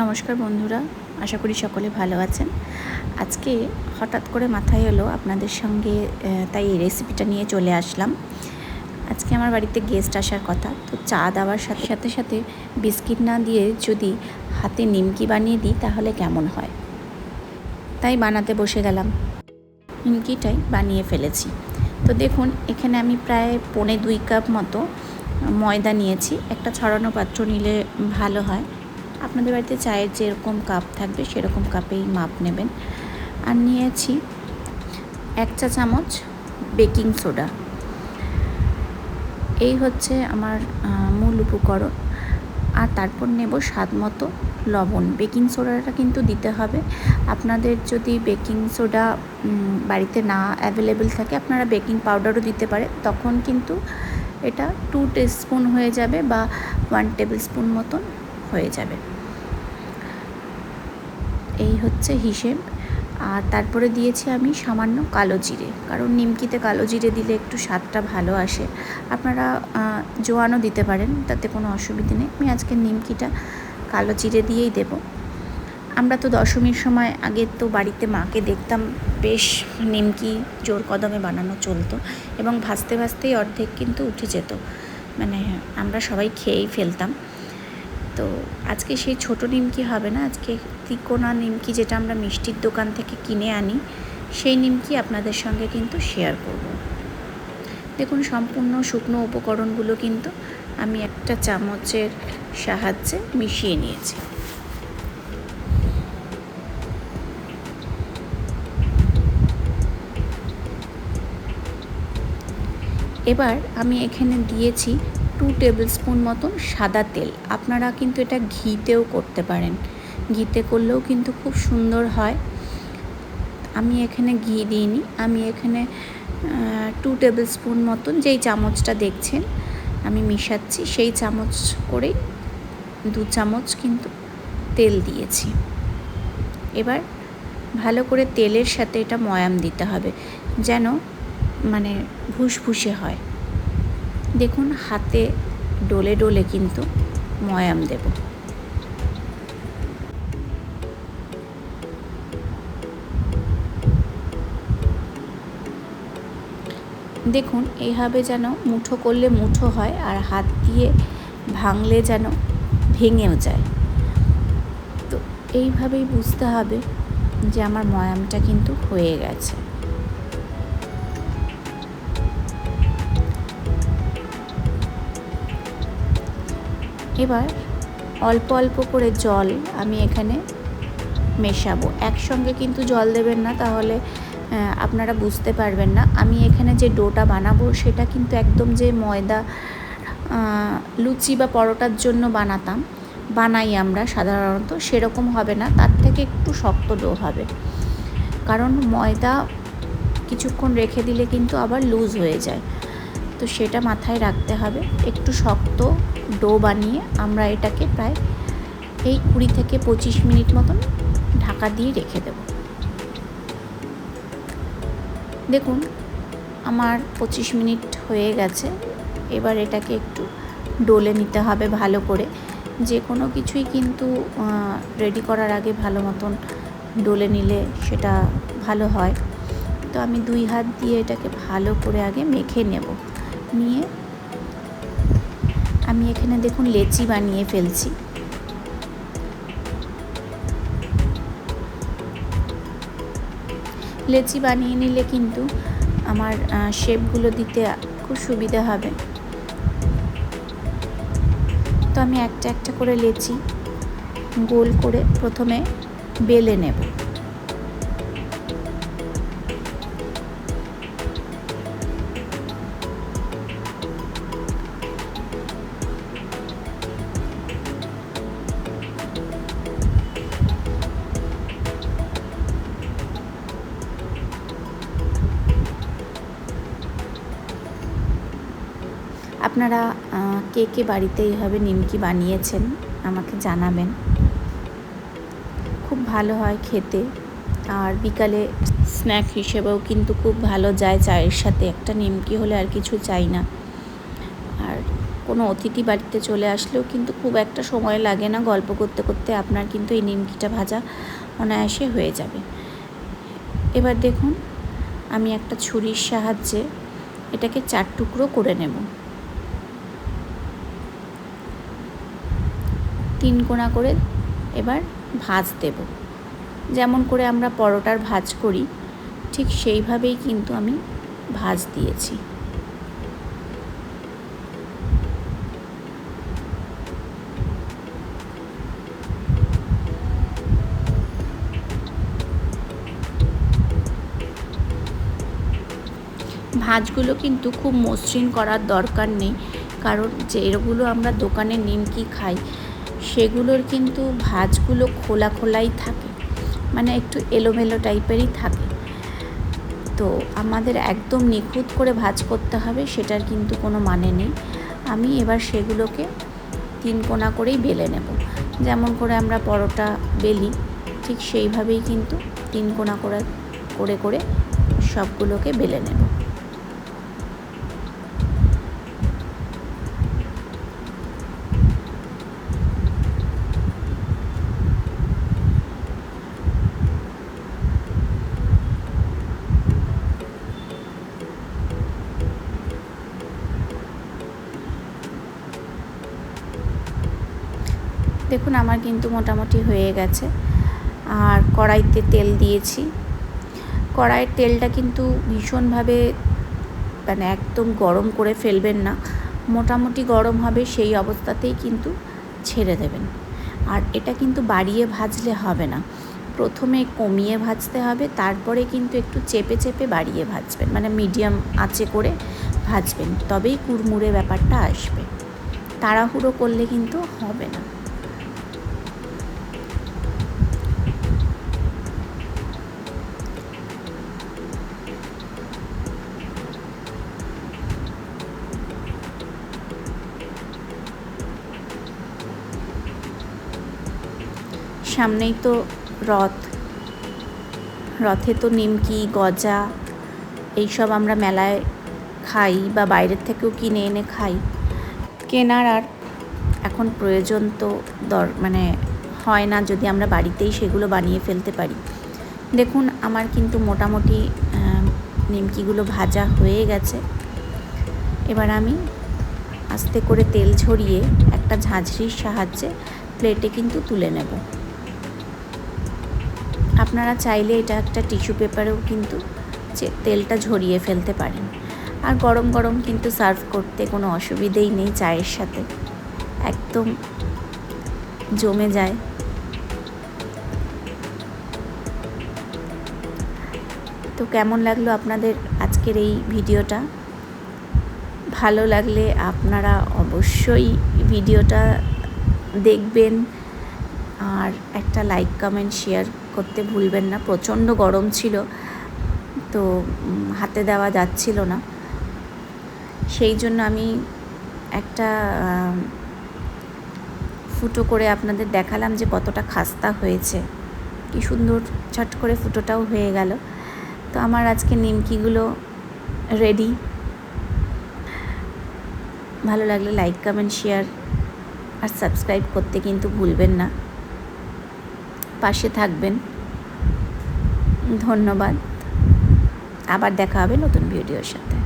নমস্কার বন্ধুরা, আশা করি সকলে ভালো আছেন। আজকে হঠাৎ করে মাথায় এলো আপনাদের সঙ্গে তাই এই রেসিপিটা নিয়ে চলে আসলাম। আজকে আমার বাড়িতে গেস্ট আসার কথা, তো চা দেওয়ার সাথে সাথে সাথে বিস্কিট না দিয়ে যদি হাতে নিমকি বানিয়ে দিই, তাহলে কেমন হয়? তাই বানাতে বসে গেলাম। নিমকিটাই বানিয়ে ফেলেছি। তো দেখুন, এখানে আমি প্রায় পৌনে দুই কাপ মতো ময়দা নিয়েছি। একটা ছড়ানো পাত্র নিলে ভালো হয়। আপনাদের বাড়িতে চায়ের যেরকম কাপ থাকবে, সেরকম কাপেই মাপ নেবেন। আর নিয়েছি এক চা চামচ বেকিং সোডা। এই হচ্ছে আমার মূল উপকরণ। আর তারপর নেব স্বাদ মতো লবণ। বেকিং সোডাটা কিন্তু দিতে হবে। আপনাদের যদি বেকিং সোডা বাড়িতে না অ্যাভেলেবেল থাকে, আপনারা বেকিং পাউডারও দিতে পারে। তখন কিন্তু এটা টু স্পুন হয়ে যাবে বা ওয়ান টেবিল স্পুন মতন হয়ে যাবে। এই হচ্ছে হিসেব। আর তারপরে দিয়েছি আমি সামান্য কালো জিরে, কারণ নিমকিতে কালো জিরে দিলে একটু স্বাদটা ভালো আসে। আপনারা জোয়ানও দিতে পারেন, তাতে কোনো অসুবিধে নেই। আমি আজকে নিমকিটা কালো জিরে দিয়েই দেব। আমরা তো দশমীর সময় আগে তো বাড়িতে মাকে দেখতাম, বেশ নিমকি জোর কদমে বানানো চলতো এবং ভাজতে ভাজতেই অর্ধেক কিন্তু উঠে যেত। মানে আমরা সবাই খেয়েই ফেলতাম। তো আজকে সেই ছোট নিমকি হবে না, আজকে তিকোনা নিমকি যেটা আমরা মিষ্টির দোকান থেকে কিনে আনি, সেই নিমকি আপনাদের সঙ্গে কিন্তু শেয়ার করব। দেখুন, সম্পূর্ণ শুকনো উপকরণগুলো কিন্তু আমি একটা চামচের সাহায্যে মিশিয়ে নিয়েছি। এবার আমি এখানে দিয়েছি টু টেবিল স্পুন মতন সাদা তেল। আপনারা কিন্তু এটা ঘিতেও করতে পারেন। ঘিতে করলেও কিন্তু খুব সুন্দর হয়। আমি এখানে ঘি দিইনি। আমি এখানে টু টেবিল স্পুন মতন যেই চামচটা দেখছেন, আমি মিশাচ্ছি। সেই চামচ করেই দু চামচ কিন্তু তেল দিয়েছি। এবার ভালো করে তেলের সাথে এটা ময়াম দিতে হবে। যেন মানে ভুসভুসে হয়। দেখুন, হাতে ডলে ডলে কিন্তু ময়াম দেব। দেখুন, এইভাবে যেন মুঠো করলে মুঠো হয় আর হাত দিয়ে ভাঙলে যেন ভেঙেও যায়। তো এইভাবেই বুঝতে হবে যে আমার ময়ামটা কিন্তু হয়ে গেছে। এবার অল্প অল্প করে জল আমি এখানে মেশাবো। একসঙ্গে কিন্তু জল দেবেন না, তাহলে আপনারা বুঝতে পারবেন না। আমি এখানে যে ডোটা বানাবো, সেটা কিন্তু একদম যে ময়দা লুচি বা পরোটার জন্য বানাতাম, বানাই আমরা সাধারণত, সেরকম হবে না, তার থেকে একটু শক্ত ডো হবে। কারণ ময়দা কিছুক্ষণ রেখে দিলে কিন্তু আবার লুজ হয়ে যায়। তো সেটা মাথায় রাখতে হবে। একটু শক্ত ডো বানিয়ে আমরা এটাকে প্রায় এই কুড়ি থেকে পঁচিশ মিনিট মতন ঢাকা দিয়ে রেখে দেব। দেখুন, আমার পঁচিশ মিনিট হয়ে গেছে। এবার এটাকে একটু ডোলে নিতে হবে ভালো করে। যে কোনো কিছুই কিন্তু রেডি করার আগে ভালো মতন ডলে নিলে সেটা ভালো হয়। তো আমি দুই হাত দিয়ে এটাকে ভালো করে আগে মেখে নেব। নিয়ে আমি এখানে দেখুন লেচি বানিয়ে ফেলছি। লেচি বানিয়ে নিলে কিন্তু আমার শেপগুলো দিতে খুব সুবিধা হবে। তো আমি একটা একটা করে লেচি গোল করে প্রথমে বেলে নেব। আপনারা কে কে বাড়িতে এইভাবে নিমকি বানিয়েছেন আমাকে জানাবেন। খুব ভালো হয় খেতে। আর বিকালে স্ন্যাক হিসেবেও কিন্তু খুব ভালো যায় চায়ের সাথে। একটা নিমকি হলে আর কিছু চাই না। আর কোনো অতিথি বাড়িতে চলে আসলেও কিন্তু খুব একটা সময় লাগে না। গল্প করতে করতে আপনার কিন্তু এই নিমকিটা ভাজা অনায়াসে হয়ে যাবে। এবার দেখুন, আমি একটা ছুরির সাহায্যে এটাকে চার টুকরো করে নেব। তিন কোণা করে এবার ভাজ দেব। যেমন করে আমরা পরোটার ভাজ করি, ঠিক সেইভাবেই কিন্তু আমি ভাজ দিয়েছি। ভাঁজগুলো কিন্তু খুব মসৃণ করার দরকার নেই, কারণ যেগুলো আমরা দোকানে নিমকি খাই সেগুলোর কিন্তু ভাঁজগুলো খোলা খোলাই থাকে। মানে একটু এলোমেলো টাইপেরই থাকে। তো আমাদের একদম নিখুঁত করে ভাজ করতে হবে, সেটার কিন্তু কোনো মানে নেই। আমি এবার সেগুলোকে তিন কোনা করেই বেলে নেব। যেমন করে আমরা পরোটা বেলি, ঠিক সেইভাবেই কিন্তু তিন কোনা করে করে করে সবগুলোকে বেলে নেব। দেখুন, আমার কিন্তু মোটামুটি হয়ে গেছে। আর কড়াইতে তেল দিয়েছি। কড়াইয়ের তেলটা কিন্তু ভীষণভাবে মানে একদম গরম করে ফেলবেন না। মোটামুটি গরম হবে সেই অবস্থাতেই কিন্তু ছেড়ে দেবেন। আর এটা কিন্তু বাড়িয়ে ভাজলে হবে না। প্রথমে কমিয়ে ভাজতে হবে, তারপরে কিন্তু একটু চেপে চেপে বাড়িয়ে ভাজবেন। মানে মিডিয়াম আঁচে করে ভাজবেন, তবেই কুড়মুড়ে ব্যাপারটা আসবে। তাড়াহুড়ো করলে কিন্তু হবে না। সামনেই তো রথ। রথে তো নিমকি, গজা, এইসব আমরা মেলায় খাই বা বাইরের থেকেও কিনে এনে খাই। কেনার আর এখন প্রয়োজন তো দর মানে হয় না যদি আমরা বাড়িতেই সেগুলো বানিয়ে ফেলতে পারি। দেখুন, আমার কিন্তু মোটামুটি নিমকিগুলো ভাজা হয়ে গেছে। এবার আমি আস্তে করে তেল ঝরিয়ে একটা ঝাঁঝরির সাহায্যে প্লেটে কিন্তু তুলে নেব। আপনারা চাইলে এটা একটা টিস্যু পেপারেও কিন্তু তেলটা ঝরিয়ে ফেলতে পারেন। আর গরম গরম কিন্তু সার্ভ করতে কোনো অসুবিধেই নেই চায়ের সাথে। একদম জমে যায়। তো কেমন লাগল আপনাদের আজকের এই ভিডিওটা? ভালো লাগলে আপনারা অবশ্যই ভিডিওটা দেখবেন। আর একটা লাইক, কমেন্ট, শেয়ার করতে ভুলবেন না, প্রচণ্ড গরম ছিল, তো হাতে দেওয়া যাচ্ছিল না। সেই জন্য আমি একটা ফুটো করে আপনাদের দেখালাম যে কতটা খাস্তা হয়েছে। কি সুন্দর ছট করে ফুটোটাও হয়ে গেল। তো আমার আজকে নিমকিগুলো রেডি ভালো লাগলে লাইক কমেন্ট শেয়ার আর সাবস্ক্রাইব করতে কিন্তু ভুলবেন না। পাশে থাকবেন। ধন্যবাদ। আবার দেখা হবে নতুন ভিডিওর সাথে।